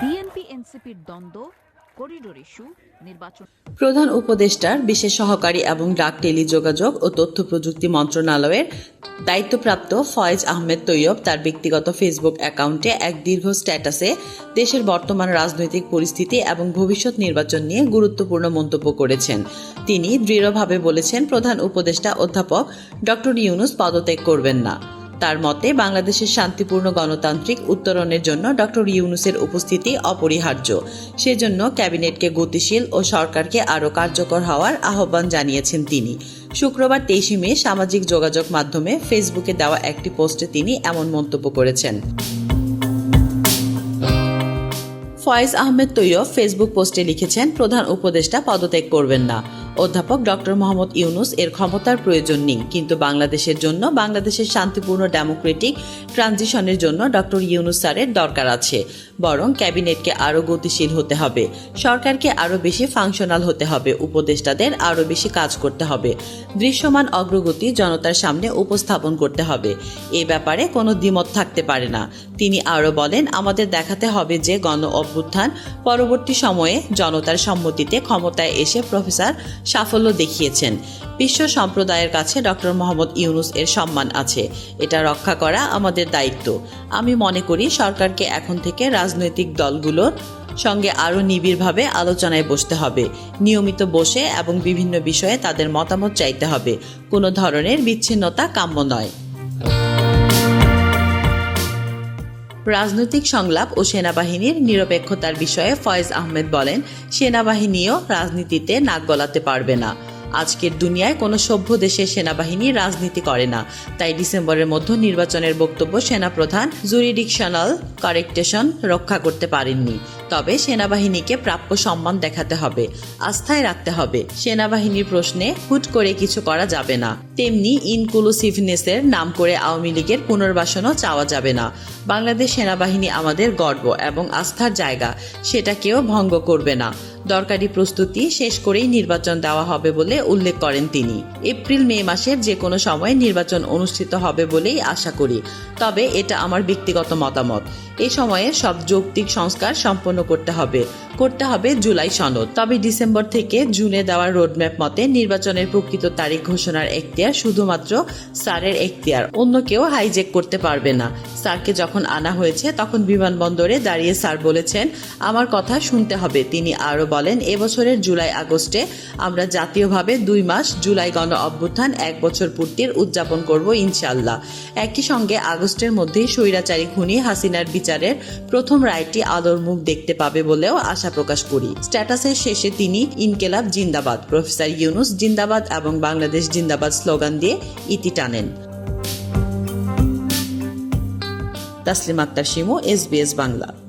BNP এনসিপির দ্বন্দ্ব corridor issue নির্বাচন প্রধান উপদেষ্টার বিশেষ সহকারী এবং ডাক টেলিযোগাযোগ ও তথ্য প্রযুক্তি মন্ত্রণালয়ের দায়িত্বপ্রাপ্ত ফয়েজ আহমেদ তৈয়ব তার ব্যক্তিগত ফেসবুক অ্যাকাউন্টে এক দীর্ঘ স্ট্যাটাসে দেশের বর্তমান রাজনৈতিক পরিস্থিতি এবং ভবিষ্যৎ নির্বাচন নিয়ে গুরুত্বপূর্ণ মন্তব্য করেছেন। তিনি দৃঢ়ভাবে বলেছেন, প্রধান উপদেষ্টা অধ্যাপক ডক্টর ইউনুস পদত্যাগ করবেন না। তার মতে, বাংলাদেশের শান্তিপূর্ণ গণতান্ত্রিক উত্তরণের জন্য ডক্টর ইউনুসের উপস্থিতি অপরিহার্য। সেজন্য ক্যাবিনেটকে গতিশীল ও সরকারকে আরও কার্যকর হওয়ার আহ্বান জানিয়েছেন তিনি। শুক্রবার তেইশে মে সামাজিক যোগাযোগ মাধ্যমে ফেসবুকে দেওয়া একটি পোস্টে তিনি এমন মন্তব্য করেছেন। ফয়েজ আহমেদ তৈয়ব ফেসবুক পোস্টে লিখেছেন, প্রধান উপদেষ্টা পদত্যাগ করবেন না। অধ্যাপক ডক্টর মোহাম্মদ ইউনুস, এর ক্ষমতার প্রয়োজন নেই। কিন্তু বাংলাদেশের জন্য, বাংলাদেশের শান্তিপূর্ণ ডেমোক্রেটিক ট্রানজিশনের জন্য ডক্টর ইউনুস স্যারের দরকার আছে। বরং ক্যাবিনেটকে আরও গতিশীল হতে হবে। সরকারকে আরও বেশি ফাংশনাল হতে হবে। উপদেষ্টাদের আরও বেশি কাজ করতে হবে। দৃশ্যমান অগ্রগতি জনতার সামনে উপস্থাপন করতে হবে। এ ব্যাপারে কোনো দ্বিমত থাকতে পারে না। তিনি আরও বলেন, আমাদের দেখাতে হবে যে গণ অভ্যুত্থান পরবর্তী সময়ে জনতার সম্মতিতে ক্ষমতায় এসে প্রফেসর সাফল্য দেখিয়েছেন। বিশ্ব সম্প্রদায়ের কাছে ডক্টর মোহাম্মদ ইউনুস এর সম্মান আছে। এটা রক্ষা করা আমাদের দায়িত্ব। আমি মনে করি সরকারকে এখন থেকে রাজনৈতিক দলগুলোর সঙ্গে আরও নিবিড়ভাবে আলোচনায় বসতে হবে। নিয়মিত বসে এবং বিভিন্ন বিষয়ে তাদের মতামত চাইতে হবে। কোনো ধরনের বিচ্ছিন্নতা কাম্য নয়। রাজনৈতিক সংলাপ ও সেনাবাহিনীর নিরপেক্ষতার বিষয়ে ফয়েজ আহমেদ বলেন, সেনাবাহিনীও রাজনীতিতে নাক গলাতে পারবে না। আজকের দুনিয়ায় কোনো সভ্য দেশের সেনাবাহিনী রাজনীতি করে না। তাই ডিসেম্বরের মধ্যে নির্বাচনের বক্তব্য সেনাপ্রধান জুরিডিকশনাল কারেক্টেশন রক্ষা করতে পারেননি। তবে সেনাবাহিনীকে প্রাপ্য সম্মান দেখাতে হবে, আস্থায় রাখতে হবে। সেনাবাহিনীর প্রশ্নে হুট করে কিছু করা যাবে না। তেমনি ইনক্লুসিভনেসের নাম করে আওয়ামী লীগের পুনর্বাসনও চাওয়া যাবে না। বাংলাদেশ সেনাবাহিনী আমাদের গর্ব এবং আস্থার জায়গা সেটা কেউ ভঙ্গ করবে না। দরকারি প্রস্তুতি শেষ করেই নির্বাচন দেওয়া হবে বলে উল্লেখ করেন তিনি। এপ্রিল, মে মাসের যে কোনো সময় নির্বাচন অনুষ্ঠিত হবে বলেই আশা করি। তবে এটা আমার ব্যক্তিগত মতামত। এই সময়ে সব যৌক্তিক সংস্কার সম্পন্ন করতে হবে। করতে হবে জুলাই সনদ। তবে ডিসেম্বর থেকে জুনে দেওয়া রোডম্যাপ মতে নির্বাচনের প্রকৃত তারিখ ঘোষণার এখতিয়ার শুধুমাত্র স্যারের এখতিয়ার। অন্য কেউ হাইজেক করতে পারবে না। স্যারকে যখন আনা হয়েছে, তখন বিমানবন্দরে দাঁড়িয়ে স্যার বলেছেন, আমার কথা শুনতে হবে। তিনি আরও বলেন এবছরের জুলাই আগস্টে আমরা জাতীয়ভাবে দুই মাস জুলাই গণ অভ্যুত্থান এক বছর পূর্তির উদযাপন করব ইনশাল্লাহ একই সঙ্গে আগস্টের মধ্যেই স্বৈরাচারী খুনি হাসিনার বিচারের প্রথম রায়টি আলোর মুখ দেখতে পাবে বলেও আশা প্রকাশ করি। স্ট্যাটাসের শেষে তিনি ইনকেলাব জিন্দাবাদ, প্রফেসর ইউনুস জিন্দাবাদ এবং বাংলাদেশ জিন্দাবাদ স্লোগান দিয়ে ইতি টানেন। তাসলিম আক্তার শিমু এসবিএস বাংলা।